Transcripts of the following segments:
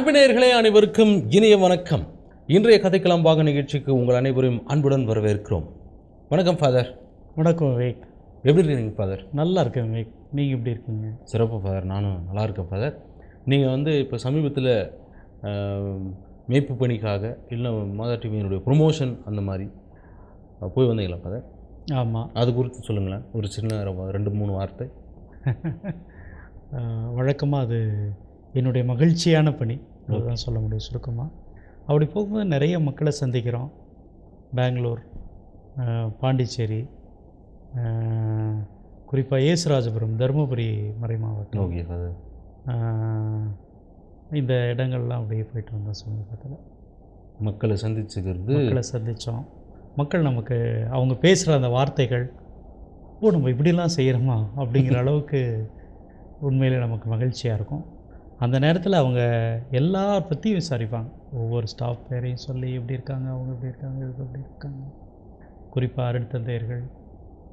அன்பினேயர்களே அனைவருக்கும் இனிய வணக்கம். இன்றைய கதைக்கலாம் பாக நிகழ்ச்சிக்கு உங்கள் அனைவரையும் அன்புடன் வரவேற்கிறோம். வணக்கம் ஃபாதர் வணக்கம் விவேக். எப்படி இருக்கீங்க ஃபாதர் நல்லா இருக்கேன் விவேக். நீங்கள் எப்படி இருக்கீங்க? சிறப்பு ஃபாதர் நானும் நல்லா இருக்கேன் ஃபாதர் நீங்கள் வந்து இப்போ சமீபத்தில் மேய்ப்பு பணிக்காக இல்லை மாதா டிவியினுடைய ப்ரொமோஷன் அந்த மாதிரி போய் வந்தீங்களா ஃபாதர் ஆமாம் அது குறித்து சொல்லுங்களேன். ஒரு சின்ன ரெண்டு மூணு வார்த்தை. வழக்கமாக அது என்னுடைய மகிழ்ச்சியான பணி. அதுதான் சொல்ல முடியும். சுருக்கமாக அப்படி போகும்போது நிறைய மக்களை சந்திக்கிறோம். பெங்களூர் பாண்டிச்சேரி குறிப்பாக ஏசுராஜபுரம் தருமபுரி மறை மாவட்டம் ஓகே இந்த இடங்கள்லாம் அப்படியே போயிட்டு வந்தோம் சமீபத்தில். மக்களை சந்திச்சுக்கிறது. மக்களை சந்தித்தோம் மக்கள் நமக்கு அவங்க பேசுகிற அந்த வார்த்தைகள் ஓ நம்ம இப்படிலாம் செய்கிறோமா அப்படிங்கிற அளவுக்கு உண்மையிலே நமக்கு மகிழ்ச்சியாக இருக்கும். அந்த நேரத்தில் அவங்க எல்லார் பற்றியும் விசாரிப்பாங்க. ஒவ்வொரு ஸ்டாஃப் பேரையும் சொல்லி எப்படி இருக்காங்க அவங்க எப்படி இருக்காங்க இவங்க எப்படி இருக்காங்க. குறிப்பாக அருட்தந்தையர்கள்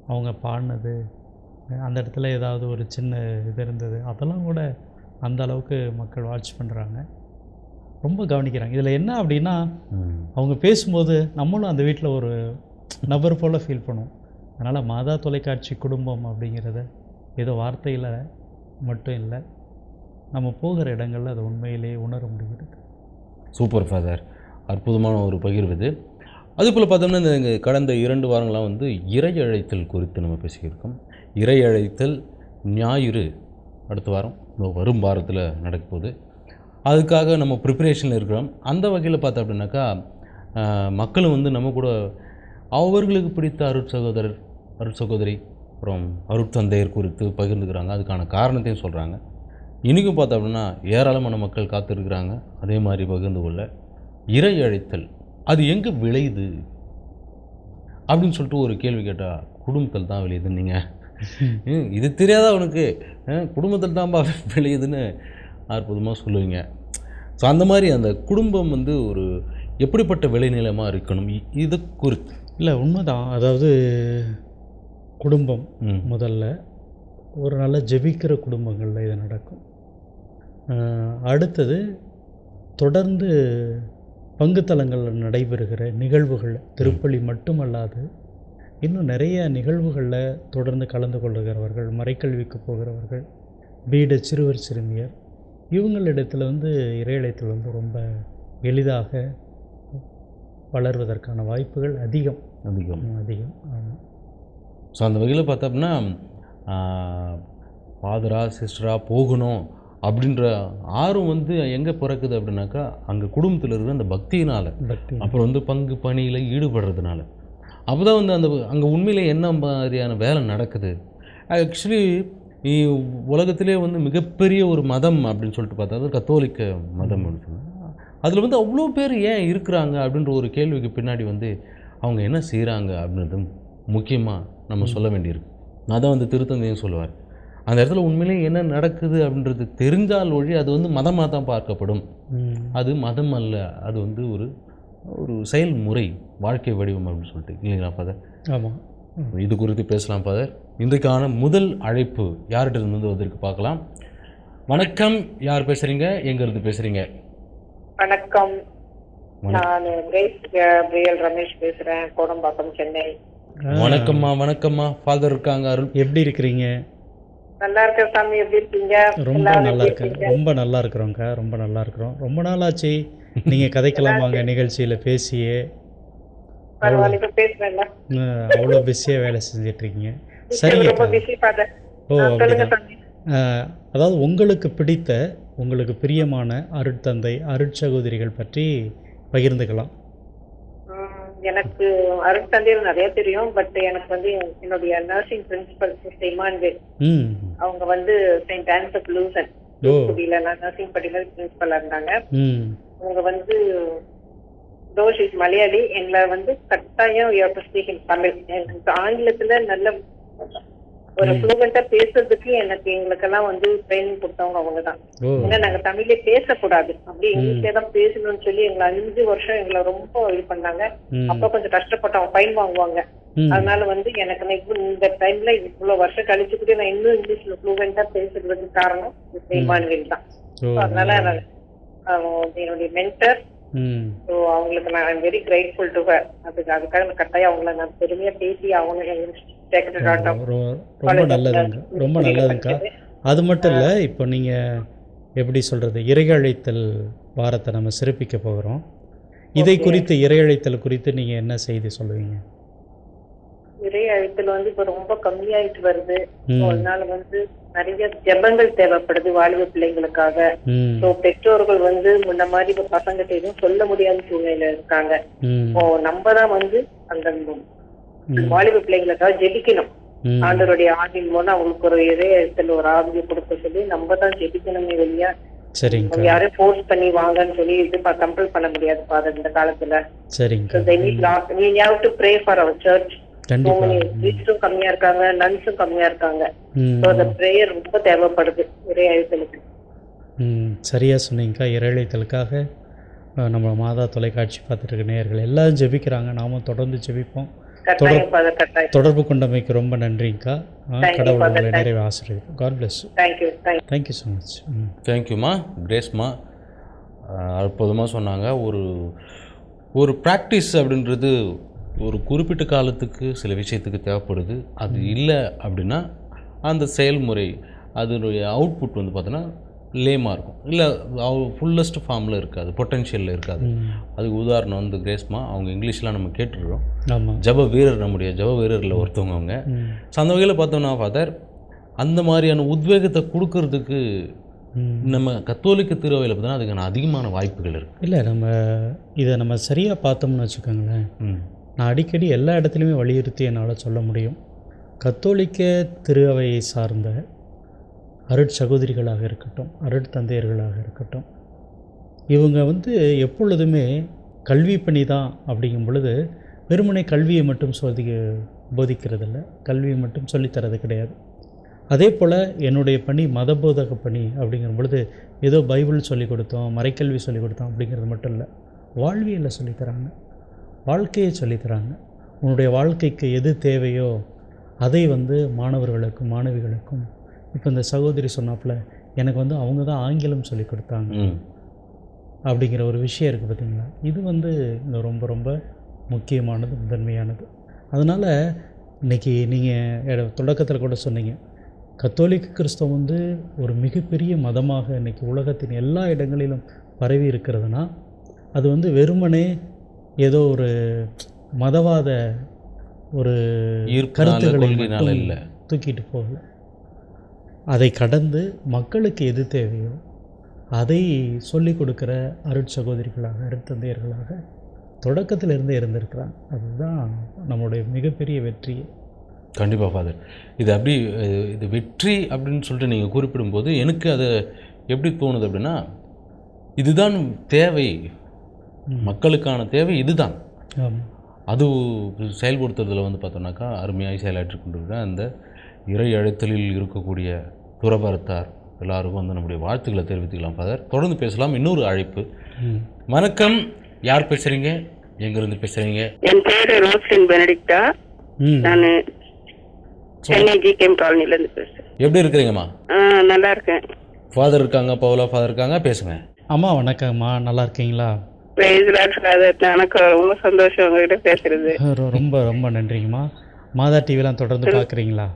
அவங்க பாடினது அந்த இடத்துல ஏதாவது ஒரு சின்ன இது இருந்தது அதெல்லாம் கூட அந்த அளவுக்கு மக்கள் வாட்ச் பண்ணுறாங்க ரொம்ப கவனிக்கிறாங்க. இதில் என்ன அப்படின்னா. அவங்க பேசும்போது நம்மளும் அந்த வீட்டில் ஒரு நபர் போல் ஃபீல் பண்ணுவோம். அதனால் மாதா தொலைக்காட்சி குடும்பம் அப்படிங்கிறத ஏதோ வார்த்தையில் மட்டும் இல்லை நம்ம போகிற இடங்களில் அதை உண்மையிலேயே உணர முடிகிறது. சூப்பர் ஃபாதர் அற்புதமான ஒரு பகிர்வு இது. அதுபோல் பார்த்தோம்னா இந்த கடந்த இரண்டு வாரங்களாக வந்து இறை அழைத்தல் குறித்து நம்ம பேசியிருக்கோம். இறை அழைத்தல் ஞாயிறு அடுத்த வாரம் வரும் வாரத்தில் நடக்கும்போது அதுக்காக நம்ம ப்ரிப்பரேஷனில் இருக்கிறோம். அந்த வகையில் பார்த்தோம் அப்படின்னாக்கா மக்களும் வந்து நம்ம கூட அவர்களுக்கு பிடித்த அருட் சகோதரர் அருட் சகோதரி அப்புறம் அருட்தந்தையர் குறித்து பகிர்ந்துக்கிறாங்க. அதுக்கான காரணத்தையும் சொல்கிறாங்க இன்றைக்கும் பார்த்தோம் அப்படின்னா ஏராளமான மக்கள் காத்திருக்கிறாங்க. அதே மாதிரி பகிர்ந்து கொள்ள. இறை அழைத்தல் அது எங்கே விளையுது? அப்படின்னு சொல்லிட்டு ஒரு கேள்வி கேட்டால் குடும்பத்தில் தான் விளையுது நீங்கள் இது தெரியாதா உனக்கு? அஹ், குடும்பத்தில் தான்ப்பா விளையுதுன்னு அற்புதமாக சொல்லுவீங்க. ஸோ அந்த மாதிரி அந்த குடும்பம் வந்து ஒரு எப்படிப்பட்ட விளைநிலமாக இருக்கணும்? இது குறித்து. இல்லை உண்மைதான். அதாவது குடும்பம் முதல்ல. ஒரு நல்ல ஜெபிக்கிற குடும்பங்களில் இது நடக்கும். அடுத்தது தொடர்ந்து பங்குத்தலங்களில் நடைபெறுகிற நிகழ்வுகள் திருப்பலி மட்டுமல்லாது இன்னும் நிறைய நிகழ்வுகளில் தொடர்ந்து கலந்து கொள்ளுகிறவர்கள் மறைக்கல்விக்கு போகிறவர்கள் பீட சிறுவர் சிறுமியர் இவங்களிடத்தில் வந்து இறையழைத்தல் வந்து ரொம்ப எளிதாக வளர்வதற்கான வாய்ப்புகள் அதிகம். அதிகம். அதிகம். ஆமாம் ஸோ அந்த வகையில் பார்த்தோம்னா ஃபாதரா சிஸ்டரா போகணும் அப்படின்ற ஆர்வம் வந்து எங்கே பிறக்குது அப்படின்னாக்கா அங்கே குடும்பத்தில் இருக்கிற அந்த பக்தியினால். பக்தி அப்புறம் வந்து பங்கு பணியில் ஈடுபடுறதுனால. அப்போ தான் வந்து அந்த அங்கே உண்மையிலே என்ன மாதிரியான வேலை நடக்குது? ஆக்சுவலி உலகத்திலே வந்து மிகப்பெரிய ஒரு மதம் அப்படின்னு சொல்லிட்டு பார்த்தா கத்தோலிக்க மதம் அப்படின்னு அதில் வந்து அவ்வளோ பேர் ஏன் இருக்கிறாங்க அப்படின்ற ஒரு கேள்விக்கு பின்னாடி வந்து அவங்க என்ன செய்கிறாங்க அப்படின்றது முக்கியமாக நம்ம சொல்ல வேண்டியிருக்கு. அதான் வந்து திருத்தந்தையும் சொல்லுவார். அந்த இடத்துல உண்மையிலேயே என்ன நடக்குது அப்படின்றது தெரிஞ்சால் ஒழி அது வந்து மதமாக தான் பார்க்கப்படும். அது மதம் அல்ல அது வந்து ஒரு ஒரு செயல்முறை வாழ்க்கை வடிவம் அப்படின்னு சொல்லிட்டு. இல்லைங்களா ஃபாதர் ஆமாம் இது குறித்து பேசலாம் ஃபாதர் இன்றைக்கான முதல் அழைப்பு யார்கிட்ட இருந்து வந்திருக்கு பார்க்கலாம். வணக்கம் யார் பேசுகிறீங்க எங்கேருந்து பேசுகிறீங்க வணக்கம். வணக்கம். நான் ரமேஷ் பேசுறேன். கோடம்பாக்கம் சென்னை. வணக்கம்மா வணக்கம்மா. ஃபாதர் இருக்காங்க அருள். எப்படி இருக்கிறீங்க? நல்லா இருக்க சாமி. எப்படி இருக்கீங்க? ரொம்ப எல்லாரும் நல்லா இருக்கேன்? ரொம்ப நல்லா இருக்கிறோங்க ரொம்ப நல்லா இருக்கிறோம். ரொம்ப நாள் ஆச்சு நீங்கள் கதைக்கலாம் வாங்க நிகழ்ச்சியில் பேசியே. அவ்வளோ பிஸியாக வேலை செஞ்சிட்ருக்கீங்க. சரிங்க ரொம்ப பிஸி ஃபாதர் ஓ அதாவது உங்களுக்கு பிடித்த உங்களுக்கு பிரியமான அருட்தந்தை அருட்சகோதரிகள் பற்றி பகிர்ந்துக்கலாம். எனக்கு அருட்தந்தையர் நிறைய தெரியும் பட் எனக்கு வந்து என்னுடைய நர்சிங் பிரின்சிபல் சிஸ்டர் இமான்வேல் அவங்க வந்து செயின்ட் ஆன்ஸ் ஆஃப் லூசன் ஓ. குடியில நான் நர்சிங் படிக்கிறது பிரின்சிபலா இருந்தாங்க. அவங்க வந்து தோஷ் இஸ் மலையாளி எங்களை வந்து கட்டாயம் தமிழ். எனக்கு ஆங்கிலத்துல நல்ல ஒரு ஃப்ளூவெண்டா பேசுறதுக்கு எனக்கு எங்களுக்கெல்லாம் வந்து ட்ரைனிங் கொடுத்தவங்க அவங்க தான் ஓ. ஏன்னா நாங்க தமிழ்லே பேசக்கூடாது. அப்படி இங்கிலீஷ்ல தான் பேசணும்னு சொல்லி எங்களை அஞ்சு வருஷம் எங்களை ரொம்ப இது பண்ணாங்க. அப்ப கொஞ்சம் கஷ்டப்பட்டோம் ஃபைன் வாங்குவாங்க. அதனால வந்து எனக்கு நான் இப்ப இந்த டைம்ல இவ்வளவு வருஷம் கழிச்சு கூட நான் இன்னும் இங்கிலீஷ்ல ஃப்ளூவெண்டா பேசுறதுக்கு காரணம் இமானுவேல் தான். அதனால என்னுடைய மென்டர் ஸோ அவங்களுக்கு நான் வெரி கிரேட்ஃபுல் டு ஹர் அதுக்கு அதுக்காக கட்டாயம் அவங்கள நான் பெருமையா பேசி அவங்க ரொம்ப நல்லதுங்க. ரொம்ப நல்லதுங்கக்கா அது மட்டும் இல்லை இப்போ நீங்கள் எப்படி சொல்கிறது இறையழைத்தல் வாரத்தை நம்ம சிறப்பிக்க போகிறோம். இதை குறித்து இறையழைத்தல் குறித்து நீங்கள் என்ன செய்தி சொல்லுவீங்க? நிறைய அழுத்தல் வந்து இப்ப ரொம்ப கம்மியாயிட்டு வருது. அதனால வந்து நிறைய ஜெபங்கள் தேவைப்படுது வாலிப பிள்ளைங்களுக்காக. ஸோ பெற்றோர்கள் வந்து முன்ன மாதிரி இப்ப பசங்கிட்ட எதுவும் சொல்ல முடியாத சூழ்நிலையில இருக்காங்க. இப்போ நம்ம தான் வந்து அந்த. வாலிப பிள்ளைங்களுக்காக ஜெபிக்கணும். ம். ஆண்டவருடைய ஆண்டின் மூலம் அவங்களுக்கு ஒரு இதய எழுத்துல ஒரு ஆவியை கொடுக்க சொல்லி நம்ம தான் ஜெபிக்கணுமே வெளியா சரிங்கக்கா யாரும் ஃபோர்ஸ் பண்ணி வாங்கன்னு சொல்லி இது கம்பல் பண்ண முடியாது ஃபாதர் இந்த காலத்துல. to pray for our church. so கண்டிப்பாக many priests-உம் கம்மியா இருக்காங்க நன்ஸும் கம்மியா இருக்காங்க. ஸோ அந்த ப்ரேயர் ரொம்ப தேவைப்படுது ஒரே அழுத்தலுக்கு ம். சரியாக சொன்னீங்கக்கா இறையழைத்தலுக்காக நம்ம மாதா தொலைக்காட்சி பார்த்துட்டு இருக்க நேயர்கள் எல்லாரும் ஜெபிக்கிறாங்க. நாமும் தொடர்ந்து ஜெபிப்போம். தொடர்பு கொண்டமைக்கு ரொம்ப you, கடவுள். உங்களை நிறைவு ஆசிரியர். God bless thank you so much ம். தேங்க்யூம்மா கிரேஸ்மா அற்புதமாக சொன்னாங்க. ஒரு ஒரு ப்ராக்டிஸ் அப்படின்றது ஒரு குறிப்பிட்ட காலத்துக்கு சில விஷயத்துக்கு தேவைப்படுது. அது இல்லை அப்படின்னா அந்த செயல்முறை அதனுடைய அவுட்புட் வந்து பார்த்தோன்னா லேமாக இருக்கும். இல்லை ஃபுல்லஸ்ட் ஃபார்மில் இருக்காது பொட்டென்ஷியலில் இருக்காது. அதுக்கு உதாரணம் வந்து கிரேஸ்மா அவங்க இங்கிலீஷ்லாம் நம்ம ஆமாம் ஜப வீரர் நம்முடைய ஜப வீரரில் ஒருத்தவங்க அவங்க. ஸோ அந்த வகையில் பார்த்தோம்னா ஃபாதர் அந்த மாதிரியான உத்வேகத்தை கொடுக்கறதுக்கு நம்ம கத்தோலிக்க திருவையில் பார்த்தோன்னா அதுக்கான அதிகமான வாய்ப்புகள் இருக்குது இல்லை நம்ம இதை நம்ம சரியாக பார்த்தோம்னு வச்சுக்கோங்களேன். நான் அடிக்கடி எல்லா இடத்துலையுமே வலியுறுத்தி என்னால் சொல்ல முடியும். கத்தோலிக்க திரு அவையை சார்ந்த அருட்சகோதரிகளாக இருக்கட்டும் அருட்தந்தையர்களாக இருக்கட்டும் இவங்க வந்து எப்பொழுதுமே கல்வி பணி தான் அப்படிங்கும் பொழுது வெறுமனை கல்வியை மட்டும் சொல்லி போதிக்கிறதில்ல. கல்வியை மட்டும் சொல்லித்தரது கிடையாது. அதே போல் என்னுடைய பணி மதபோதக பணி அப்படிங்கிற பொழுது ஏதோ பைபிள் சொல்லி கொடுத்தோம் மறைக்கல்வி சொல்லி கொடுத்தோம் அப்படிங்கிறது மட்டும் இல்லை. வாழ்வியலை சொல்லித்தராங்க வாழ்க்கையை சொல்லித்தராங்க உன்னுடைய வாழ்க்கைக்கு எது தேவையோ அதை வந்து மாணவர்களுக்கும் மாணவிகளுக்கும் இப்போ இந்த சகோதரி சொன்னாப்புல எனக்கு வந்து அவங்க தான் ஆங்கிலம் சொல்லி கொடுத்தாங்க. அப்படிங்கிற ஒரு விஷயம் இருக்குது பார்த்தீங்களா இது வந்து ரொம்ப ரொம்ப முக்கியமானது முதன்மையானது. அதனால் இன்றைக்கி நீங்கள் தொடக்கத்தில் கூட சொன்னீங்க. கத்தோலிக்க கிறிஸ்தவம் வந்து ஒரு மிகப்பெரிய மதமாக இன்றைக்கி உலகத்தின் எல்லா இடங்களிலும் பரவி இருக்கிறதுனா அது வந்து வெறுமனே ஏதோ ஒரு மதவாத ஒரு கருத்துக்களை மட்டும் இல்ல. தூக்கிட்டு போகல. அதை கடந்து மக்களுக்கு எது தேவையோ அதை சொல்லிக் கொடுக்குற அருட்சகோதரிகளாக அருட்தந்தையர்களாக தொடக்கத்தில் இருந்தே இருந்திருக்கிறாங்க அதுதான் நம்மளுடைய மிகப்பெரிய வெற்றி. கண்டிப்பாக ஃபாதர் இது அப்படி இது வெற்றி அப்படின்னு சொல்லிட்டு நீங்கள் குறிப்பிடும்போது எனக்கு அது எப்படி தோணுது அப்படின்னா இதுதான் தேவை. மக்களுக்கான தேவை இதுதான். அது செயல்படுத்துறதுல வந்து பார்த்தோம்னாக்கா அருமையாக செயலாற்றி கொண்டிருக்கிற அந்த இறை அழைத்தலில் இருக்கக்கூடிய துறவரத்தார் எல்லாருக்கும் வந்து நம்முடைய வாழ்த்துக்களை தெரிவித்துக்கலாம் ஃபாதர் தொடர்ந்து பேசலாம். இன்னொரு அழைப்பு. வணக்கம். யார் பேசுகிறீங்க எங்கேருந்து பேசுகிறீங்க என் பேரு ரோஸ்லின் பெனடிக்டா. நான் சென்னை ஜிகேம் காலனில இருந்து பேசுறேன். எப்படி இருக்கிறீங்கம்மா? நல்லா இருக்கேன். ஃபாதர் இருக்காங்க பவுலா ஃபாதர் இருக்காங்க பேசுங்க. அம்மா வணக்கம்மா. நல்லா இருக்கீங்களா? எனக்கு ரொம்ப சந்தோஷம் உங்ககிட்ட பேசுறது. ரொம்ப ரொம்ப நன்றிங்கம்மா. மாதா டிவிலாம் தொடர்ந்து பார்க்குறீங்களா?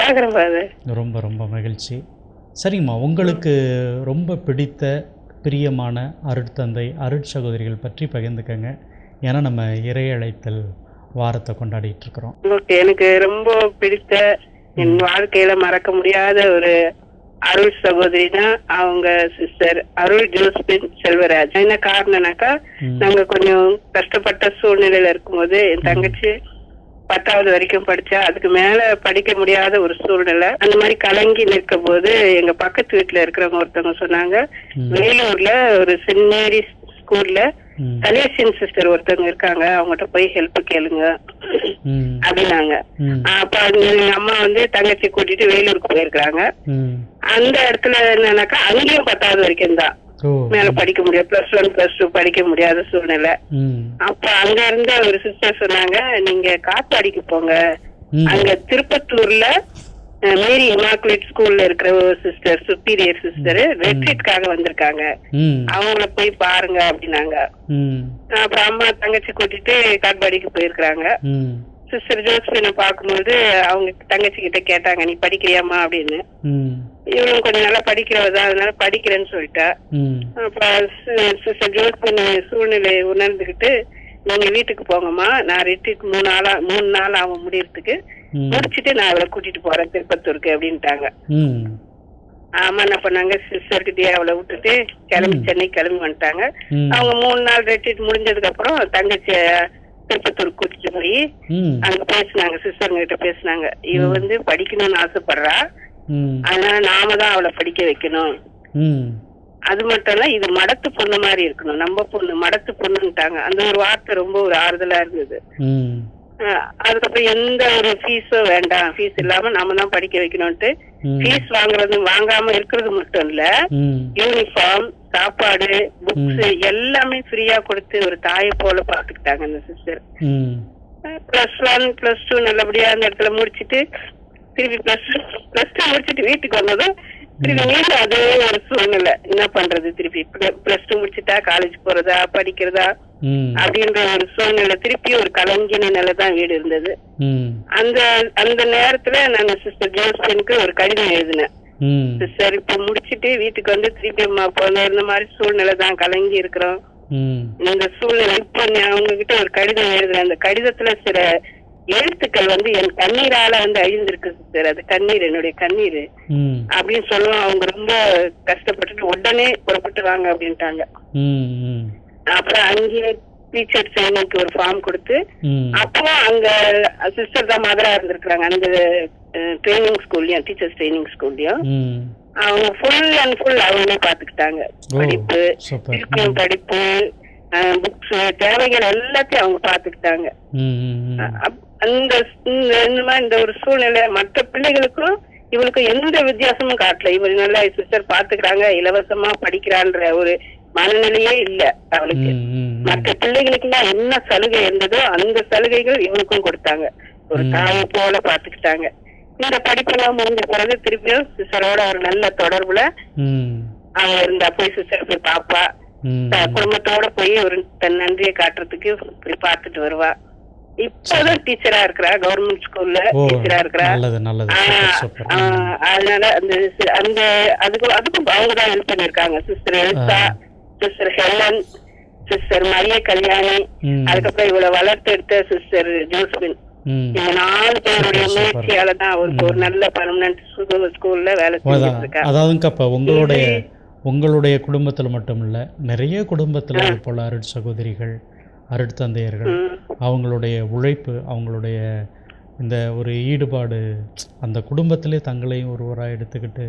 பாக்குறேன் ஃபாதர் ரொம்ப ரொம்ப மகிழ்ச்சி. சரிங்கம்மா உங்களுக்கு ரொம்ப பிடித்த பிரியமான அருட்தந்தை அருட்சகோதரிகள் பற்றி பகிர்ந்துக்கங்க. ஏன்னா நம்ம இறை அழைத்தல் வாரத்தை கொண்டாடிட்டு இருக்கிறோம். ஓகே எனக்கு ரொம்ப பிடித்த என் வாழ்க்கையில மறக்க முடியாத ஒரு அருள் சகோதரினா அவங்க சிஸ்டர் அருள் ஜோஸ்பின் செல்வராஜ். என்ன காரணம்னாக்கா. நாங்க கொஞ்சம் கஷ்டப்பட்ட சூழ்நிலையில இருக்கும்போது என் தங்கச்சி பத்தாவது வரைக்கும் படிச்சா அதுக்கு மேல படிக்க முடியாத ஒரு சூழ்நிலை. அந்த மாதிரி கலங்கி நிற்கும் போது எங்க பக்கத்து வீட்டுல இருக்கிறவங்க ஒருத்தவங்க சொன்னாங்க. வேலூர்ல ஒரு சென்ட் மேரிஸ் ஸ்கூல்ல ம். கலேசியன் சிஸ்டர் ஒருத்தவங்க இருக்காங்க அவங்ககிட்ட போய் ஹெல்ப் கேளுங்க அப்படின்னாங்க. அப்ப எங்க அம்மா வந்து தங்கச்சி கூட்டிட்டு வேலூருக்கு போயிருக்காங்க அந்த இடத்துல என்னன்னாக்கா அங்கேயும் பத்தாவது வரைக்கும் தான். மேல படிக்க முடியாது. பிளஸ் ஒன் பிளஸ் டூ படிக்க முடியாத சூழ்நிலை. அப்ப அங்க இருந்த ஒரு சிஸ்டர் சொன்னாங்க நீங்க காத்தாடிக்கு போங்க. அங்க திருப்பத்தூர்ல மேரி இமாக்குலேட் ஸ்கூல்ல இருக்கிற ஒரு சிஸ்டர் சுப்பீரியர் சிஸ்டர் ரெட்ரீட்காக வந்திருக்காங்க. அவங்கள போய் பாருங்க அப்படின்னாங்க. அப்புறம் அம்மா தங்கச்சி கூட்டிட்டு காட்பாடிக்கு போயிருக்கிறாங்க. சிஸ்டர் ஜோஸ்பினை பார்க்கும்போது அவங்க தங்கச்சி கிட்ட கேட்டாங்க நீ படிக்கிறியாம்மா? அப்படின்னு. ம் இவளும் கொஞ்சம் நல்லா படிக்கிறவ தான் அதனால படிக்கிறேன்னு சொல்லிட்டா. சிஸ்டர் ஜோஸ்பின் சூழ்நிலையை உணர்ந்துகிட்டு நீங்க வீட்டுக்கு போங்கம்மா நான் ரிட்ரீட் மூணு நாளா மூணு நாள் ஆகும் முடியறதுக்கு. முடிச்சிட்டு நான் அவளை கூட்டிட்டு போறேன் திருப்பத்தூருக்கு அப்படின்ட்டாங்க. ஆமா என்ன பண்ணாங்க சிஸ்டர் கிட்டயே அவளை விட்டுட்டு கிளம்பி சென்னை கிளம்பி வந்துட்டாங்க. அவங்க மூணு நாள் ரெட்ரீட் முடிஞ்சதுக்கு அப்புறம் தங்கச்சிய திருப்பத்தூர் கூட்டிட்டு போய் அங்க பேசினாங்க சிஸ்டருங்க கிட்ட பேசினாங்க. இவ வந்து படிக்கணும்னு ஆசைப்படுறா. அதனால நாம தான் அவளை படிக்க வைக்கணும். அது மட்டும் இல்ல இது மடத்து பொண்ணு மாதிரி இருக்கணும். நம்ம பொண்ணு மடத்து பொண்ணுன்ட்டாங்க அந்த ஒரு வார்த்தை ரொம்ப ஒரு ஆறுதலா இருந்தது. அதுக்கப்புறம் எந்த ஒரு ஃபீஸும் வேண்டாம். ஃபீஸ் இல்லாம நாம தான் படிக்க வைக்கணும்ட்டு ஃபீஸ் வாங்குறது வாங்காம இருக்கிறது மட்டும் இல்ல யூனிஃபார்ம் சாப்பாடு புக்ஸ் எல்லாமே ஃப்ரீயா கொடுத்து ஒரு தாயை போல பாத்துக்கிட்டாங்க அந்த sister plus one plus two நல்லபடியா அந்த இடத்துல முடிச்சிட்டு திருப்பி பிளஸ் பிளஸ் டூ முடிச்சிட்டு வீட்டுக்கு வந்ததும் திருப்பி மீண்டும் அதே ஒரு சூழ்நிலை என்ன பண்றது திருப்பி? பிளஸ் டூ முடிச்சிட்டா காலேஜ் போறதா படிக்கிறதா? அப்படின்ற ஒரு சூழ்நிலை திருப்பி ஒரு கலங்கின நிலை தான் வீடு இருந்தது. அந்த அந்த நேரத்துல நான் சிஸ்டர் ஜோஸ்பினுக்கு ஒரு கடிதம் எழுதினேன். சிஸ்டர் இப்ப முடிச்சிட்டு வீட்டுக்கு வந்து திருப்பி அம்மா போன இந்த மாதிரி சூழ்நிலை தான் கலங்கி இருக்கிறோம். இந்த சூழ்நிலை இப்ப நான் உங்ககிட்ட ஒரு கடிதம் எழுதுறேன். அந்த கடிதத்துல சில எழுத்துக்கள் வந்து என் கண்ணீரால வந்து அழிந்திருக்கு சிஸ்டர் அது கண்ணீர் என்னுடைய கண்ணீர். அப்படின்னு சொல்லுவோம். அவங்க ரொம்ப கஷ்டப்பட்டுட்டு உடனே புறப்பட்டு வாங்க அப்படின்ட்டாங்க. அப்புறம் அங்கேயே டீச்சர் ட்ரைனிங்க்கு ஒரு ஃபார்ம் கொடுத்து அப்போ அங்க சிஸ்டர் தான் மதரா இருந்திருக்கிறாங்க. அந்த ட்ரைனிங் ஸ்கூல்லயும் டீச்சர்ஸ் ட்ரைனிங் ஸ்கூல்லயும் அவங்க ஃபுல் அண்ட் ஃபுல் அவங்களே பாத்துக்கிட்டாங்க. படிப்பு இருக்கும் படிப்பு புக்ஸ் தேவைகள் எல்லாத்தையும் அவங்க பாத்துக்கிட்டாங்க. அந்த இந்த ஒரு சூழ்நிலை மற்ற பிள்ளைகளுக்கும் இவளுக்கு எந்த வித்தியாசமும் காட்டல. இவள் நல்லா சிஸ்டர் பாத்துக்கிறாங்க இலவசமா படிக்கிறான்ற ஒரு மனநிலையே இல்ல அவளுக்கு. மற்ற பிள்ளைகளுக்கு எல்லாம் என்ன சலுகை இருந்ததோ அந்த சலுகைகள் இவனுக்கும் கொடுத்தாங்க. ஒரு தாயை போல பாத்துக்கிட்டாங்க. இந்த படிப்பெல்லாம் முடிஞ்ச பிறகு திருப்பியும் சிஸ்டரோட ஒரு நல்ல தொடர்புல அவ இருந்தா போய் சிஸ்டர் போய் பாப்பா. குடும்பத்தோட போய் ஒரு தன் நன்றியை காட்டுறதுக்கு போய் பார்த்துட்டு வருவா. இப்போதான் டீச்சரா இருக்கிறா கவர்மெண்ட் ஸ்கூல்ல டீச்சரா இருக்கிறா. அதனால அந்த அந்த அதுக்கு அதுக்கும் அவங்க தான் ஹெல்ப் பண்ணிருக்காங்க sister Elsa sister Helen sister Maria Kalyani அதுக்கப்புறம் இவளை வளர்த்து எடுத்த சிஸ்டர் ஜோஸ்பின் ம். இவங்க நாலு பேருடைய. முயற்சியால தான் அவருக்கு ஒரு நல்ல பர்மனன்ட் ஸ்கூல்ல வேலை அதான். செஞ்சுட்டு இருக்கா அதாவதுங்க இப்போ உங்களுடைய உங்களுடைய குடும்பத்தில் மட்டும் இல்லை நிறைய குடும்பத்தில் போல் அருட் சகோதரிகள். அருட்தந்தையர்கள். அவங்களுடைய உழைப்பு அவங்களுடைய இந்த ஒரு ஈடுபாடு அந்த குடும்பத்திலே தங்களையும் ஒருவராக எடுத்துக்கிட்டு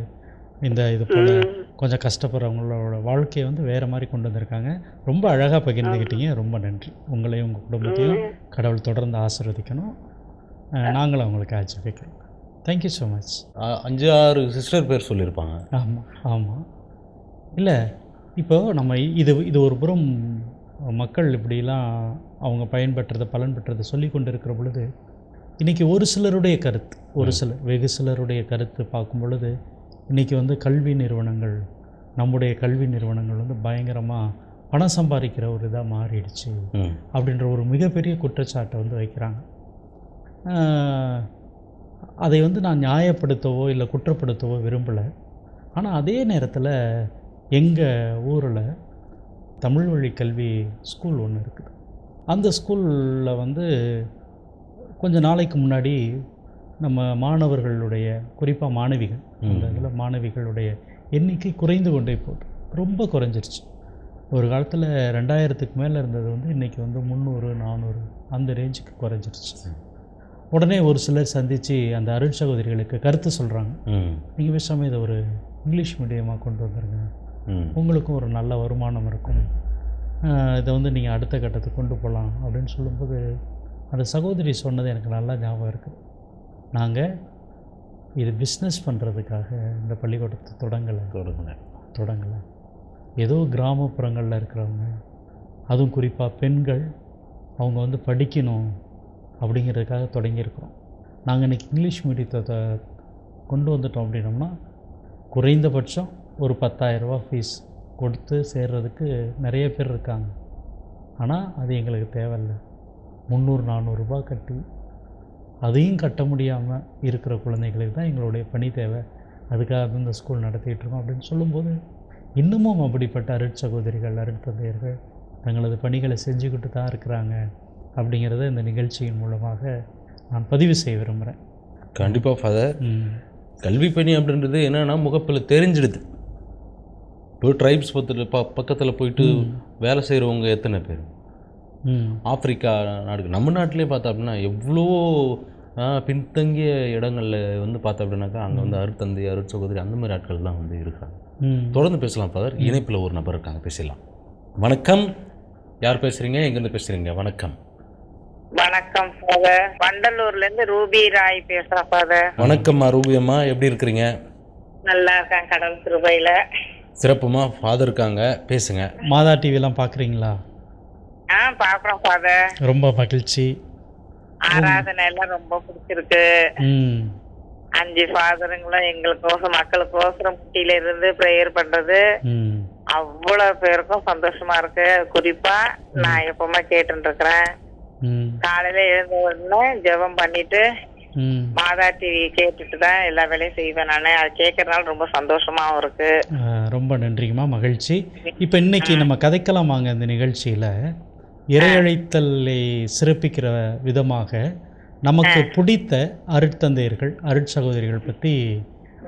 இந்த இது போல் கொஞ்சம் கஷ்டப்படுறவங்களோட வாழ்க்கையை வந்து வேறு மாதிரி கொண்டு வந்திருக்காங்க. ரொம்ப அழகாக பகிர்ந்துக்கிட்டீங்க. ரொம்ப நன்றி. உங்களையும் உங்கள் குடும்பத்தையும் கடவுள் தொடர்ந்து ஆசீர்வதிக்கணும். நாங்களும் அவங்களுக்கு ஆட்சேபிக்கிறோம் தேங்க்யூ ஸோ மச் அஞ்சு ஆறு சிஸ்டர் பேர் சொல்லியிருப்பாங்க. ஆமாம் ஆமாம் இல்லை இப்போ நம்ம இது இது ஒரு புறம் மக்கள் இப்படிலாம் அவங்க பயன்பெற்றதை பலன் பெற்றதை சொல்லி கொண்டு இருக்கிற பொழுது இன்றைக்கி ஒரு சிலருடைய கருத்து ஒரு சிலர் வெகு சிலருடைய கருத்து பார்க்கும் பொழுது இன்றைக்கி வந்து கல்வி நிறுவனங்கள் நம்முடைய கல்வி நிறுவனங்கள் வந்து பயங்கரமாக பணம் சம்பாதிக்கிற ஒரு இதாக மாறிடுச்சு அப்படின்ற ஒரு மிகப்பெரிய குற்றச்சாட்டை வந்து வைக்கிறாங்க. அதை வந்து நான் நியாயப்படுத்தவோ இல்லை குற்றப்படுத்தவோ விரும்பலை. ஆனால் அதே நேரத்தில் எங்கள் ஊரில் தமிழ் வழி கல்வி ஸ்கூல் ஒன்று இருக்குது. அந்த ஸ்கூலில் வந்து கொஞ்ச நாளைக்கு முன்னாடி நம்ம மாணவர்களுடைய குறிப்பாக மாணவிகள் அந்த இதில் மாணவிகளுடைய எண்ணிக்கை குறைந்து கொண்டே போகுது. ரொம்ப குறைஞ்சிருச்சு. ஒரு காலத்தில் ரெண்டாயிரத்துக்கு மேலே இருந்தது வந்து இன்றைக்கி வந்து முந்நூறு நானூறு அந்த ரேஞ்சுக்கு குறைஞ்சிருச்சு. உடனே ஒரு சிலர் சந்தித்து அந்த அருள் சகோதரிகளுக்கு கருத்து சொல்கிறாங்க நீங்கள் பேசாமல் இதை ஒரு இங்கிலீஷ் மீடியமாக கொண்டு வந்துருங்க. ம் உங்களுக்கும் ஒரு நல்ல வருமானம் இருக்கும். இதை வந்து நீங்கள் அடுத்த கட்டத்துக்கு கொண்டு போகலாம் அப்படின்னு சொல்லும்போது அந்த சகோதரி சொன்னது எனக்கு நல்லா ஞாபகம் இருக்குது நாங்கள் இது பிஸ்னஸ் பண்ணுறதுக்காக இந்த பள்ளிக்கூடத்தை தொடங்கலை. தொடருங்க தொடங்கலை. ஏதோ கிராமப்புறங்களில் இருக்கிறவங்க அதுவும் குறிப்பாக பெண்கள் அவங்க வந்து படிக்கணும் அப்படிங்கிறதுக்காக தொடங்கியிருக்கிறோம். நாங்கள் இன்றைக்கி இங்கிலீஷ் மீடியத்தை கொண்டு வந்துட்டோம் அப்படின்னோம்னா குறைந்தபட்சம் ஒரு 10000 ரூபாய் ஃபீஸ் கொடுத்து சேர்றதுக்கு நிறைய பேர் இருக்காங்க. ஆனால் அது எங்களுக்கு தேவையில்லை. முந்நூறு நானூறுரூபா கட்டி அதையும் கட்ட முடியாமல் இருக்கிற குழந்தைகளுக்கு தான் எங்களுடைய பணி தேவை. அதுக்காக இந்த ஸ்கூல் நடத்திட்டு இருக்கோம் அப்படின்னு சொல்லும்போது இன்னமும் அப்படிப்பட்ட அருட்சகோதரிகள் அருட்தந்தையர்கள் தங்களது பணிகளை செஞ்சுக்கிட்டு தான் இருக்கிறாங்க அப்படிங்கிறத இந்த நிகழ்ச்சியின் மூலமாக நான் பதிவு செய்ய விரும்புகிறேன் கண்டிப்பாக ஃபாதர் கல்வி பணி அப்படின்றது என்னன்னா முகப்பில் தெரிஞ்சிடுது. இப்போ ட்ரைப்ஸ் பக்கத்தில் ப பக்கத்தில் போயிட்டு வேலை செய்கிறவங்க எத்தனை பேர்? ஆப்பிரிக்கா நாடுகள். நம்ம நாட்டிலே பார்த்தா அப்படின்னா எவ்வளோ பின்தங்கிய இடங்களில் வந்து பார்த்தா அப்படின்னாக்கா அங்கே வந்து அருட்தந்தை அருட்சகோதரி அந்த மாதிரி ஆட்கள் தான் வந்து இருக்காங்க. ம். தொடர்ந்து பேசலாம் ஃபாதர் இணைப்பில் ஒரு நபர் இருக்காங்க பேசலாம். வணக்கம். யார் பேசுகிறீங்க எங்கேருந்து பேசுகிறீங்க வணக்கம். வணக்கம் ஃபாதர் வண்டலூர்ல இருந்து ரூபி ராய் பேசுறேன் ஃபாதர் வணக்கம்மா ரூபியம்மா எப்படி இருக்கிறீங்க? நல்லா இருக்கேன் கடல் கிருபையில. சிறப்புமா? ஃபாதர் இருக்காங்க. பேசுங்க. மாதா டிவிலாம் பார்க்குறீங்களா ஆ பாக்குறோம் ஃபாதர் ரொம்ப மகிழ்ச்சி. ஆராதனை எல்லாம் ரொம்ப பிடிச்சிருக்கு. ம். அஞ்சு ஃபாதருங்களும் எங்களுக்கோசம் மக்களுக்கோசரம் முட்டியில இருந்து ப்ரேயர் பண்றது. ம். அவ்வளவு பேருக்கும் சந்தோஷமா இருக்கு. குறிப்பா நான் எப்பவுமே கேட்டுட்டு இருக்கிறேன் ம். காலையில எழுந்த உடனே ஜெபம் பண்ணிட்டு மாதா டிவி கேட்டுட்டு தான் எல்லா வேலையும் செய்வேன் நான். அது கேட்கறதுனால ரொம்ப சந்தோஷமாவும் இருக்கு. ரொம்ப நன்றிங்கம்மா. மகிழ்ச்சி. இப்போ இன்னைக்கு நம்ம கதைக்கலாம் வாங்க இந்த நிகழ்ச்சியில்? இறையழைத்தலை சிறப்பிக்கிற விதமாக நமக்கு பிடித்த அருட்தந்தையர்கள் அருட்சகோதரிகள் பற்றி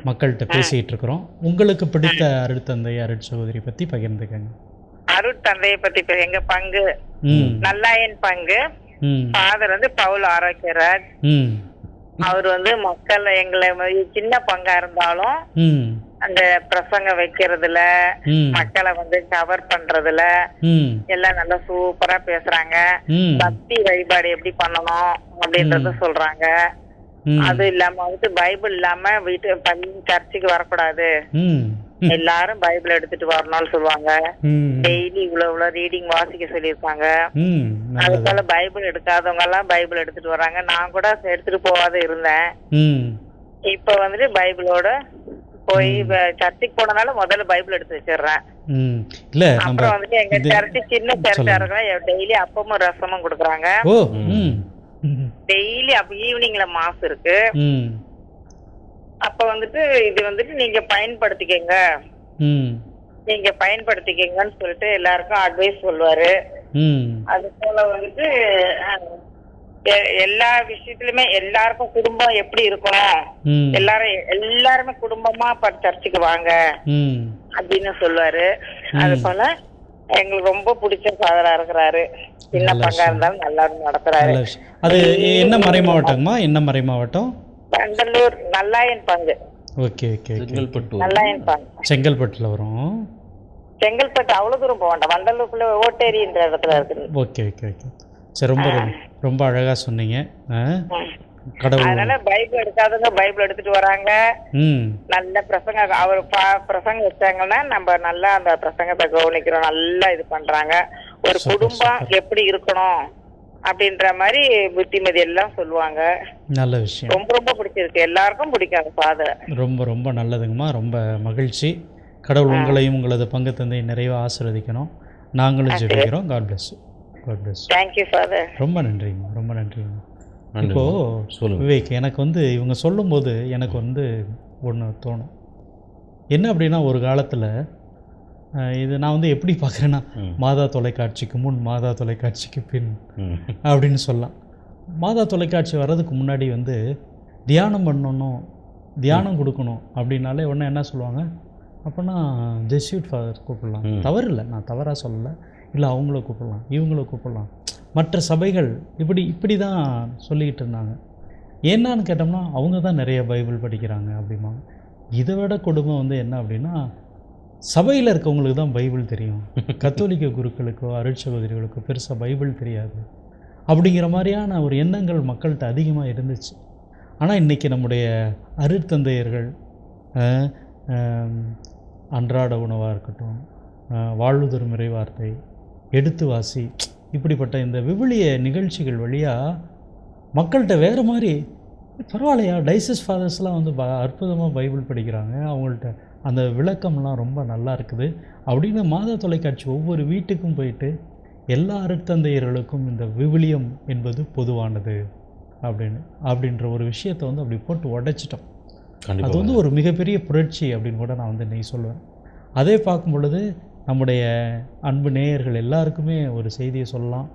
மக்கள்கிட்ட பேசிகிட்டு இருக்கிறோம் உங்களுக்கு பிடித்த அருட்தந்தை அருட்சகோதரி பற்றி பகிர்ந்துக்கங்க. அருட்தந்தையை பத்தி இப்ப எங்க பங்கு? ம். நல்லாயன் பங்கு. ஃபாதர் வந்து பவுல் ஆரோக்கியராஜ். ம். அவர் வந்து மக்கள் எங்களை சின்ன பங்கா இருந்தாலும் அந்த பிரசங்க வைக்கிறதுல மக்களை வந்து கவர் பண்றதுல எல்லாம் நல்லா சூப்பரா பேசுறாங்க. பக்தி வழிபாடு எப்படி பண்ணணும் அப்படின்றத சொல்றாங்க. அது இல்லாம வந்துட்டு பைபிள் இல்லாம வீட்டு பள்ளி சர்ச்சுக்கு வரக்கூடாது. எல்லாரும் பைபிள் எடுத்துட்டு வரணும்னு சொல்லுவாங்க. டெய்லி இவ்வளவு இவ்வளவு ரீடிங் வாசிக்க சொல்லியிருக்காங்க. ம் அது நல்லது. போல பைபிள் எடுக்காதவங்க எல்லாம் பைபிள் எடுத்துட்டு வராங்க. நான் கூட எடுத்துட்டு போகாத இருந்தேன். இப்ப வந்துட்டு பைபிளோட போய் சர்ச்சுக்கு போனனால முதல்ல பைபிள் எடுத்து வச்சிடுறேன். இல்லை அப்புறம் வந்துட்டு எங்க சர்ச்சு சின்ன சர்ச்சா இருக்கிற டெய்லி அப்பமும் ரசமும் கொடுக்குறாங்க. டெய்லி அப்ப ஈவினிங்ல மாஸ் இருக்கு. அப்ப வந்துட்டு இது வந்துட்டு நீங்க பயன்படுத்திக்கங்க. நீங்க பயன்படுத்திக்கங்கன்னு சொல்லிட்டு எல்லாருக்கும் அட்வைஸ் சொல்லுவாரு. அது போல வந்துட்டு எல்லா விஷயத்துலயுமே எல்லாருக்கும் குடும்பம் எப்படி இருக்கணும் ம். எல்லாரும் எல்லாருமே குடும்பமா சர்ச்சுக்கு வாங்க அப்படின்னு சொல்லுவாரு. அது போல எங்களுக்கு ரொம்ப பிடிச்ச ஃபாதரா இருக்கிறாரு. சின்ன பங்கா இருந்தாலும் நல்லா நடத்துறாரு. அது என்ன மறை மாவட்டங்கம்மா? என்ன மறை மாவட்டம்? வண்டலூர் நல்லாயன் பங்கு. ஓகே ஓகே செங்கல்பட்டு நல்லாயன் பங்கு. செங்கல்பட்டில் வரும். செங்கல்பட்டு அவ்வளவு தூரம் போக வேண்டாம். வண்டலூருக்குள்ள ஓட்டேரின்ற இடத்துல இருக்குது. Okay okay okay. சரி ரொம்ப ரொம்ப அழகாக சொன்னீங்க. கடவுள். அதனால பைபிள் எடுக்காதவங்க பைபிள் எடுத்துட்டு வராங்க. ம். நல்ல பிரசங்க அவர் ப- பிரசங்கம் வச்சாங்கன்னா நம்ம நல்லா அந்த பிரசங்கத்தை கவனிக்கிறோம். நல்லா இது பண்றாங்க. ஒரு குடும்பம் எப்படி இருக்கணும்? அப்படின்ற மாதிரி புத்திமதி எல்லாம் சொல்லுவாங்க. நல்ல விஷயம். ரொம்ப ரொம்ப பிடிச்சிருக்கு. எல்லாருக்கும் பிடிக்கும் அந்த ஃபாதரை ரொம்ப ரொம்ப நல்லதுங்கம்மா. ரொம்ப மகிழ்ச்சி. கடவுள் உங்களையும் உங்களது பங்கு தந்தையை நிறைவாக ஆசீர்வதிக்கணும். நாங்களும் ஜெபிக்கிறோம். God bless you. God you. Thank you father ரொம்ப நன்றிங்கம்மா. ரொம்ப நன்றிங்கம்மா. நன்றி இப்போது சொல்லுங்க. விவேக் எனக்கு வந்து இவங்க சொல்லும்போது எனக்கு வந்து ஒன்று தோணும். என்ன அப்படின்னா ஒரு காலத்தில் இது நான் வந்து எப்படி பார்க்குறேன்னா. மாதா தொலைக்காட்சிக்கு முன் மாதா தொலைக்காட்சிக்கு பின் அப்படின்னு சொல்லலாம். மாதா தொலைக்காட்சி வர்றதுக்கு முன்னாடி வந்து தியானம் பண்ணணும் தியானம் கொடுக்கணும் அப்படின்னாலே உடனே என்ன சொல்லுவாங்க? அப்போனா ஜெஸ்யூட் ஃபாதர் கூப்பிடலாம். தவறு இல்லை நான் தவறாக சொல்லலை. இல்லை அவங்கள கூப்பிடலாம் இவங்கள கூப்பிடலாம். மற்ற சபைகள் இப்படி இப்படி தான் சொல்லிக்கிட்டு இருந்தாங்க. என்னன்னு கேட்டோம்னா அவங்க தான் நிறைய பைபிள் படிக்கிறாங்க அப்படிம்பாங்க. இதை விட கொடுமை வந்து என்ன அப்படின்னா சபையில் இருக்கவங்களுக்கு தான் பைபிள் தெரியும். கத்தோலிக்க குருக்களுக்கோ அருட்சகோதரிகளுக்கோ பெருசாக பைபிள் தெரியாது. அப்படிங்கிற மாதிரியான ஒரு எண்ணங்கள் மக்கள்கிட்ட அதிகமாக இருந்துச்சு. ஆனால் இன்றைக்கி நம்முடைய அருட்தந்தையர்கள் அன்றாட உணவாக இருக்கட்டும் வாழ்வுதொரு முறைவார்த்தை இறைவார்த்தை எடுத்து வாசி இப்படிப்பட்ட இந்த விவிலிய நிகழ்ச்சிகள் வழியாக மக்கள்கிட்ட வேறு மாதிரி பரவாயில்லையா டைசஸ் ஃபாதர்ஸ்லாம் வந்து ப அற்புதமாக பைபிள் படிக்கிறாங்க அவங்கள்ட்ட அந்த விளக்கம்லாம் ரொம்ப நல்லா இருக்குது. அப்படின்னு மாதா தொலைக்காட்சி ஒவ்வொரு வீட்டுக்கும் போயிட்டு எல்லா அருட்தந்தையர்களுக்கும் இந்த விவிலியம் என்பது பொதுவானது அப்படின்னு அப்படின்ற ஒரு விஷயத்தை வந்து அப்படி போட்டு உடைச்சிட்டோம். அது வந்து ஒரு மிகப்பெரிய புரட்சி அப்படின்னு கூட நான் வந்து நீ சொல்லுவேன் அதே பார்க்கும் பொழுது நம்முடைய அன்பு நேயர்கள் எல்லாருக்குமே ஒரு செய்தியை சொல்லலாம்.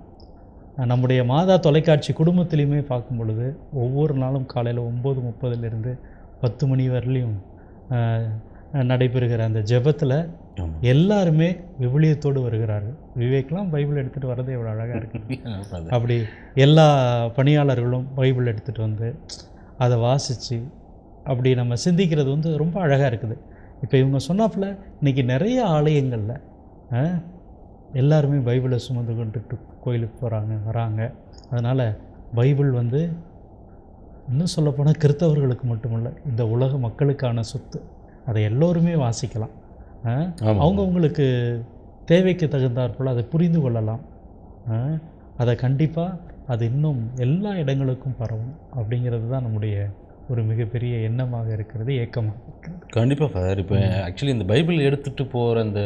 நம்முடைய மாதா தொலைக்காட்சி குடும்பத்திலையுமே பார்க்கும் பொழுது ஒவ்வொரு நாளும் காலையில் ஒம்பது முப்பதுலேருந்து பத்து மணி வரலையும் நடைபெறுகிற அந்த ஜெபத்தில் எல்லாருமே விவிலியத்தோடு வருகிறார்கள். விவேக்லாம் பைபிள் எடுத்துகிட்டு வரதே எவ்வளோ அழகாக இருக்குது அப்படி எல்லா பணியாளர்களும் பைபிள் எடுத்துகிட்டு வந்து அதை வாசித்து அப்படி நம்ம சிந்திக்கிறது வந்து ரொம்ப அழகாக இருக்குது. இப்போ இவங்க சொன்னாப்புல இன்றைக்கி நிறைய ஆலயங்களில் எல்லாருமே பைபிளை சுமந்து கொண்டுட்டு கோயிலுக்கு போகிறாங்க வராங்க. அதனால் பைபிள் வந்து இன்னும் சொல்லப்போனால் கிறித்தவர்களுக்கு மட்டுமல்ல இந்த உலக மக்களுக்கான சொத்து. அதை எல்லோருமே வாசிக்கலாம். அவங்கவங்களுக்கு தேவைக்கு தகுந்தாற்போல் அதை புரிந்து கொள்ளலாம்? அதை கண்டிப்பாக அது இன்னும் எல்லா இடங்களுக்கும் பரவும் அப்படிங்கிறது தான் நம்முடைய ஒரு மிகப்பெரிய எண்ணமாக இருக்கிறது ஏக்கமாக இருக்கிறது. கண்டிப்பாக ஃபாதர் இப்போ ஆக்சுவலி இந்த பைபிள் எடுத்துகிட்டு போகிற அந்த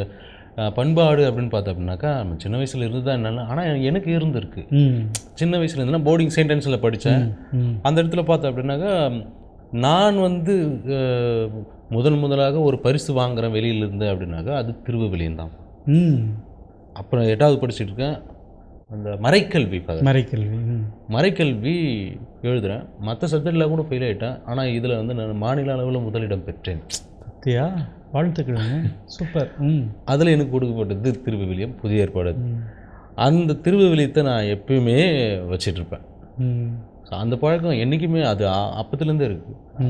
பண்பாடு அப்படின்னு பார்த்தோம் அப்படின்னாக்கா நம்ம சின்ன வயசுல இருந்து தான் என்னென்ன ஆனால் எனக்கு இருந்திருக்கு. சின்ன வயசுல இருந்துன்னா போர்டிங் சென்டென்ஸில் படித்தேன் அந்த இடத்துல பார்த்தோம் அப்படின்னாக்கா நான் வந்து முதல் முதலாக ஒரு பரிசு வாங்குறேன் வெளியில இருந்து அப்படின்னாக்கா அது திருவவிலியம் தான். அப்புறம் எட்டாவது படிச்சுட்டு இருக்கேன் அந்த மறைக்கல்வி மறைக்கல்வி மறைக்கல்வி எழுதுகிறேன் மற்ற சப்ஜெக்டில் கூட ஃபெயில் ஆகிட்டேன் ஆனால் இதில் வந்து நான் மாநில அளவில் முதலிடம் பெற்றேன். பத்தியா வாழ்த்துக்கள்ங்க. சூப்பர் ம். அதில் எனக்கு கொடுக்கப்பட்டது திருவிவிலியம் புதிய ஏற்பாடு. அந்த திருவிவிலியத்தை நான் எப்பயுமே வச்சிட்ருப்பேன். ஸோ அந்த பழக்கம் என்றைக்குமே அது அப்பத்துலேருந்தே இருக்குது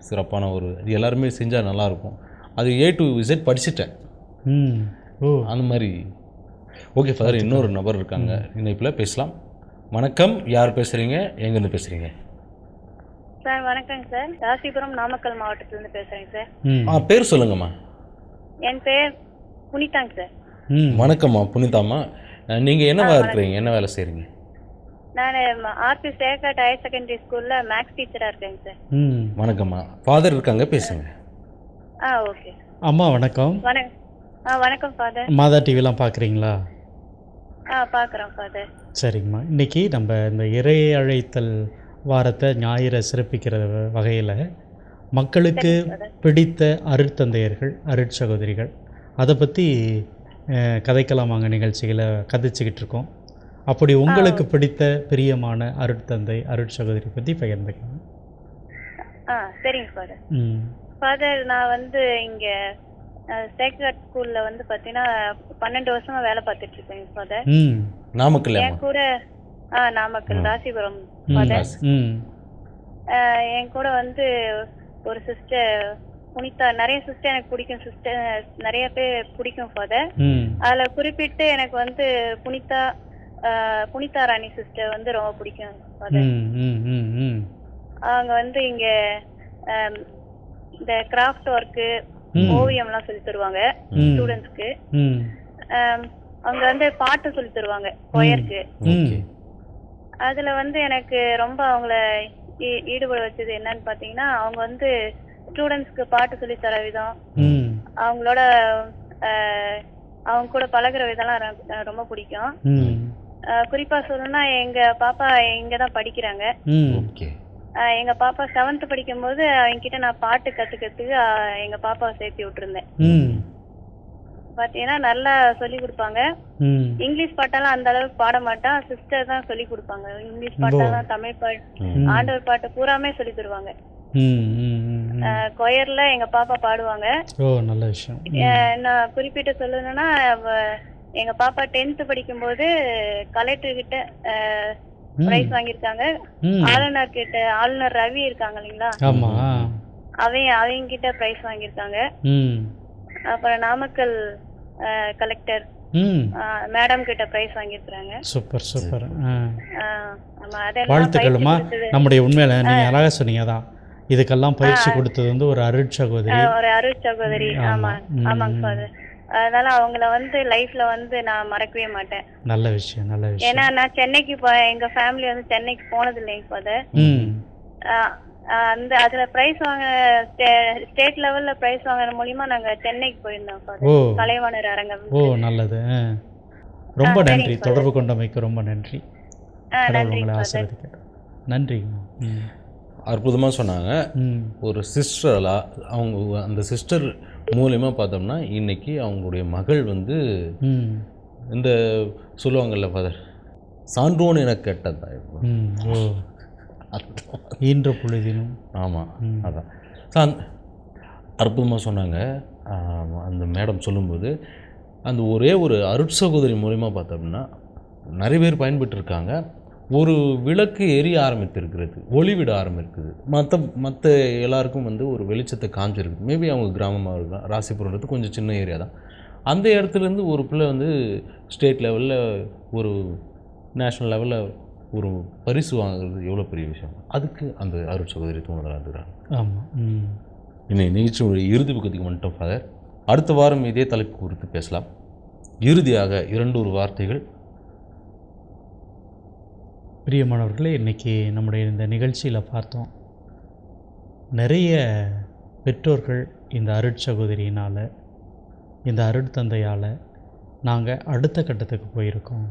சிறப்பான ஒரு இது எல்லாருமே செஞ்சால் நல்லாயிருக்கும் அது ஏ டு இசட் படிச்சுட்டேன். ம். ஓ. அந்த மாதிரி ஓகே ஃபாதர் இன்னொரு நபர் இருக்காங்க. இணைப்பில் பேசலாம். வணக்கம். யார் பேசுகிறீங்க எங்கேருந்து பேசுகிறீங்க சார் வணக்கங்க சார். ராசிபுரம் நாமக்கல் மாவட்டத்திலேருந்து பேசுகிறேங்க சார். ம். ஆ பேர் சொல்லுங்கம்மா. என் பேர் புனிதாங்க சார். ம். வணக்கம்மா புனிதாம்மா. நீங்கள் என்னவா இருக்கிறீங்க? என்ன வேலை செய்கிறீங்க நான் ஆர்பி சேகாட் ஹையர் செகண்டரி ஸ்கூலில் மேக்ஸ் டீச்சராக இருக்கேங்க சார் ம் வணக்கம்மா. ஃபாதர் இருக்காங்க பேசுங்க. ஆ ஓகே அம்மா வணக்கம். வணக்கம் ஆ வணக்கம் ஃபாதர் மாதா டிவிலாம் பார்க்குறீங்களா ஆ பார்க்குறோம் ஃபாதர் சரிங்கம்மா. இன்றைக்கி நம்ம இந்த இறை அழைத்தல் வாரத்தை ஞாயிறை சிறப்பிக்கிற வகையில் மக்களுக்கு பிடித்த அருட்தந்தையர்கள் அருட்சகோதரிகள் அதை பற்றி கதைக்கலாமாங்க நிகழ்ச்சிகளை கதைச்சிக்கிட்டு இருக்கோம். அப்படி உங்களுக்கு பிடித்த பிரியமான அருட்தந்தை அருட்சகோதரி பற்றி பகிர்ந்துக்கலாம் ஆ சரிங்க ஃபாதர். ம். ஃபாதர் நான் வந்து இங்கே சேகாட் ஸ்கூலில் வந்து பார்த்தீங்கன்னா பன்னெண்டு வருஷமா வேலை பார்த்துட்டு இருக்கேங்க ஃபாதர். ம். நாமக்கல் என் கூட ஆ நாமக்கல் ராசிபுரம் ஃபாதர். என் கூட வந்து ஒரு சிஸ்டர் புனிதா நிறைய சிஸ்டர் எனக்கு பிடிக்கும் சிஸ்டர் நிறைய பேர் பிடிக்கும் ஃபாதர். ம். அதுல குறிப்பிட்டு எனக்கு வந்து புனிதா புனிதா ராணி சிஸ்டர் வந்து ரொம்ப பிடிக்கும். ஃபாதர் ம் ம் ம் ம். அவங்க வந்து இங்க இந்த கிராஃப்ட் ஒர்க்கு. ஓவியம்லாம் சொல்லி தருவாங்க. ஸ்டூடெண்ட்ஸ்க்கு ம். அவங்க வந்து பாட்டு சொல்லி தருவாங்க கொயருக்கு அதுல வந்து எனக்கு ரொம்ப அவங்கள ஈ- ஈடுபட வச்சது என்னன்னு பாத்தீங்கன்னா அவங்க வந்து ஸ்டூடெண்ட்ஸ்க்கு பாட்டு சொல்லி தர விதம் ம். அவங்களோட அவங்க கூட பழகுற விதம்லாம் ரொம்ப பிடிக்கும். குறிப்பா சொல்லணும்னா எங்க பாப்பா இங்க தான் படிக்கிறாங்க. ம். ஓகே. ஆஹ், எங்க பாப்பா செவன்த் படிக்கும்போது அவங்க கிட்ட நான் பாட்டு கத்துக்கிறதுக்கு எங்க பாப்பாவை சேர்த்து விட்டுருந்தேன். ம். பாத்தீங்கன்னா நல்லா சொல்லி கொடுப்பாங்க. ம். இங்கிலீஷ் பாட்டெல்லாம் அந்த அளவுக்கு பாட மாட்டா சிஸ்டர் தான் சொல்லி கொடுப்பாங்க. இங்கிலீஷ் பாட்டெல்லாம் தமிழ் பாட்டு. ஆண்டவர் பாட்டு பூராமே சொல்லி தருவாங்க. கொயர்ல எங்க பாப்பா பாடுவாங்க. ஓ நல்ல விஷயம். நான் குறிப்பிட்டு சொல்லணும்னா எங்க பாப்பா டென்த் படிக்கும்போது கலெக்டர் கிட்ட. பிரைஸ் வாங்கியிருக்காங்க. ஆளுநர் கிட்ட ஆளுநர் ரவி இருக்காங்க இல்லைங்களா? ஆமாம் அவங்க அவங்க கிட்ட பிரைஸ் வாங்கியிருக்காங்க. அப்புறம் நாமக்கல் கலெக்டர் மேடம் கிட்ட பிரைஸ் வாங்கியிருக்காங்க சூப்பர் சூப்பர். ஆமா வாழ்த்துக்கள்மா. நம்முடைய உண்மையில நீங்கள் அழகாக சொன்னீங்க தான் இதுக்கெல்லாம் பயிற்சி கொடுத்தது வந்து ஒரு அருட்சகோதரி. ஒரு அருள் சகோதரி ஆமா. ஆமாங்க. ஃபாதர் அதனால அவங்கள வந்து லைஃப்ல வந்து நான் மறக்கவே மாட்டேன். நல்ல விஷயம் நல்ல விஷயம். ஏன்னா நான் சென்னைக்கு போ எங்க ஃபேமிலி வந்து சென்னைக்கு போனது ம். ஆஹ் ஆஹ் அந்த அதுல பிரைஸ் வாங்க ஸ்டேட் லெவல்ல பிரைஸ் வாங்குற மூலியமா நாங்க சென்னைக்கு போயிருந்தோம் கலைவாணர் அரங்கம். ஓ நல்லது. ரொம்ப நன்றி. தொடர்பு கொண்டமைக்கு ரொம்ப நன்றி. உங்களை ஃபாதர் ஆசீர்வதிக்கட்டும் நன்றி. அற்புதமாக சொன்னாங்க. ஒரு சிஸ்டரலா அவங்க அந்த சிஸ்டர் மூலயமா பார்த்தோம்னா இன்னைக்கு அவங்களுடைய மகள் வந்து இந்த சொல்லுவாங்கல்ல ஃபாதர் சான்றோன் என கேட்டதாய் ம் ஓ. ஈன்ற பொழுதினும். ஆமாம். அதான். சார் அற்புதமாக சொன்னாங்க. அந்த மேடம் சொல்லும்போது அந்த ஒரே ஒரு அருட்சகோதரி மூலிமா பார்த்தோம்னா நிறைய பேர் பயன்பெற்றிருக்காங்க. ஒரு விளக்கு எரிய ஆரம்பித்திருக்கிறது ஒளிவிட ஆரம்பிக்குது மற்ற மற்ற எல்லாருக்கும் வந்து ஒரு வெளிச்சத்தை காமிச்சிருக்கு மேபி அவங்க கிராமமாக இருக்கலாம் ராசிபுரம்ன்றது கொஞ்சம் சின்ன ஏரியா தான். அந்த இடத்துலேருந்து ஒரு பிள்ளை வந்து ஸ்டேட் லெவலில் ஒரு நேஷ்னல் லெவலில் ஒரு பரிசு வாங்குறது எவ்வளோ பெரிய விஷயம்? அதுக்கு அந்த அருட்சகோதரி தூண்டுதலாக இருக்கிறாங்க ஆமாம் ம். இன்னைக்கு நிகழ்ச்சியுடைய இறுதி பக்கத்துக்கு வந்துட்டோம் ஃபாதர் அடுத்த வாரம் இதே தலைப்பு குறித்து பேசலாம். இறுதியாக இரண்டு ஒரு வார்த்தைகள் பிரியமானவர்களே இன்றைக்கி நம்முடைய இந்த நிகழ்ச்சியில் பார்த்தோம் நிறைய பெற்றோர்கள் இந்த அருட்சகோதரியினால் இந்த அருட்தந்தையால் நாங்கள் அடுத்த கட்டத்துக்கு போயிருக்கோம்.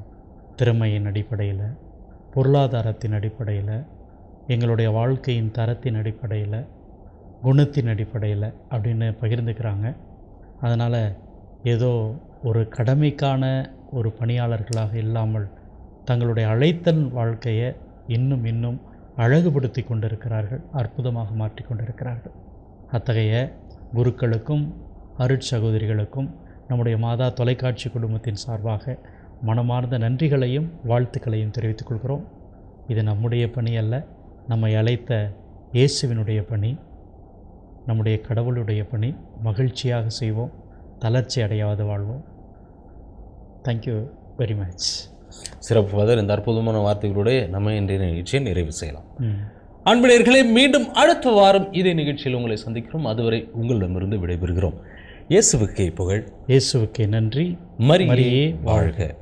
திறமையின் அடிப்படையில் பொருளாதாரத்தின் அடிப்படையில் எங்களுடைய வாழ்க்கையின் தரத்தின் அடிப்படையில் குணத்தின் அடிப்படையில் அப்படின்னு பகிர்ந்துக்கிறாங்க. அதனால் ஏதோ ஒரு கடமைக்கான ஒரு பணியாளர்களாக இல்லாமல் தங்களுடைய அழைத்தல் வாழ்க்கையை இன்னும் இன்னும் அழகுபடுத்தி கொண்டிருக்கிறார்கள் அற்புதமாக மாற்றி கொண்டிருக்கிறார்கள். அத்தகைய குருக்களுக்கும் அருட்சகோதரிகளுக்கும் நம்முடைய மாதா தொலைக்காட்சி குடும்பத்தின் சார்பாக மனமார்ந்த நன்றிகளையும் வாழ்த்துக்களையும் தெரிவித்துக் கொள்கிறோம். இது நம்முடைய பணி அல்ல நம்மை அழைத்த இயேசுவினுடைய பணி நம்முடைய கடவுளுடைய பணி. மகிழ்ச்சியாக செய்வோம் தளர்ச்சி அடையாத வாழ்வோம். தேங்க்யூ வெரி மச் சிறப்பு ஃபாதர் இந்த அற்புதமான வார்த்தைகளோட நம்ம இன்றைய நிகழ்ச்சியை நிறைவு செய்யலாம். ம். அன்புடையர்களே மீண்டும் அடுத்த வாரம் இதே நிகழ்ச்சியில் உங்களை சந்திக்கிறோம். அதுவரை உங்களிடமிருந்து விடைபெறுகிறோம். இயேசுவுக்கே புகழ். இயேசுவுக்கே நன்றி. மரியே வாழ்க.